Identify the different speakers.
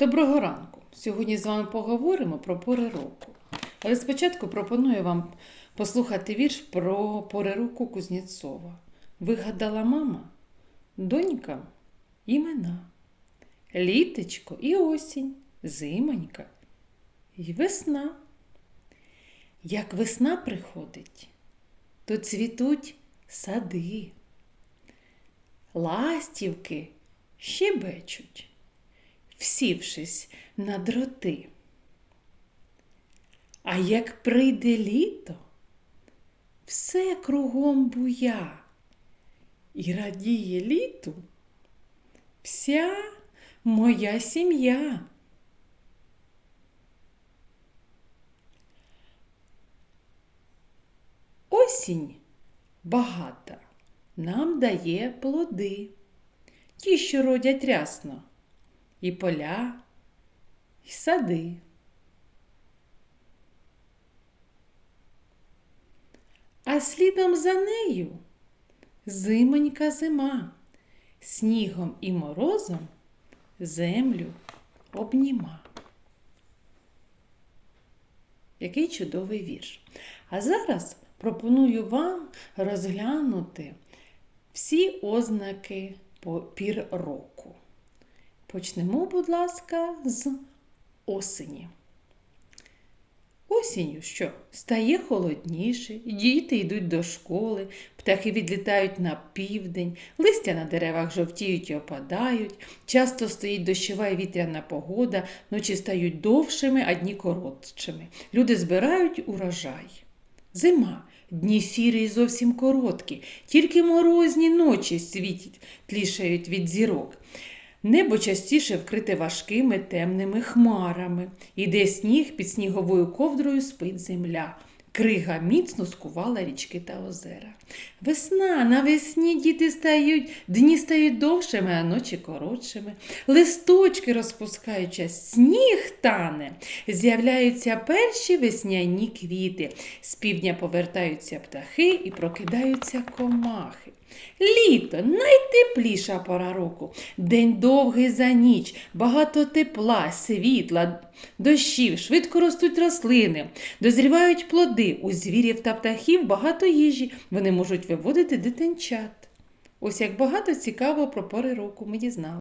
Speaker 1: Доброго ранку! Сьогодні з вами поговоримо про пори року. Але спочатку пропоную вам послухати вірш про пори року Кузнєцова. Вигадала мама, донька імена, літечко і осінь, зимонька і весна. Як весна приходить, то цвітуть сади, ластівки щебечуть всівшись на дроти. А як прийде літо, все кругом буя, і радіє літу вся моя сім'я. Осінь багата нам дає плоди, ті, що родять рясно і поля, і сади. А слідом за нею зимонька зима, снігом і морозом землю обніма. Який чудовий вірш. А зараз пропоную вам розглянути всі ознаки пір року. Почнемо, будь ласка, з осені. Осінню що? Стає холодніше, діти йдуть до школи, птахи відлітають на південь, листя на деревах жовтіють і опадають, часто стоїть дощова і вітряна погода, ночі стають довшими, а дні коротшими. Люди збирають урожай. Зима. Дні сірі і зовсім короткі, тільки морозні ночі світлішають від зірок. Небо частіше вкрите важкими темними хмарами. Іде сніг під сніговою ковдрою спить земля. Крига міцно скувала річки та озера. Весна навесні діти стають, дні стають довшими, а ночі коротшими. Листочки розпускаючи, сніг тане, з'являються перші весняні квіти. З півдня повертаються птахи і прокидаються комахи. Літо найтепліша пора року. День довгий за ніч, багато тепла, світла, дощів, швидко ростуть рослини, дозрівають плоди. У звірів та птахів багато їжі. Вони можуть виводити дитинчат. Ось як багато цікавого про пори року ми дізнали.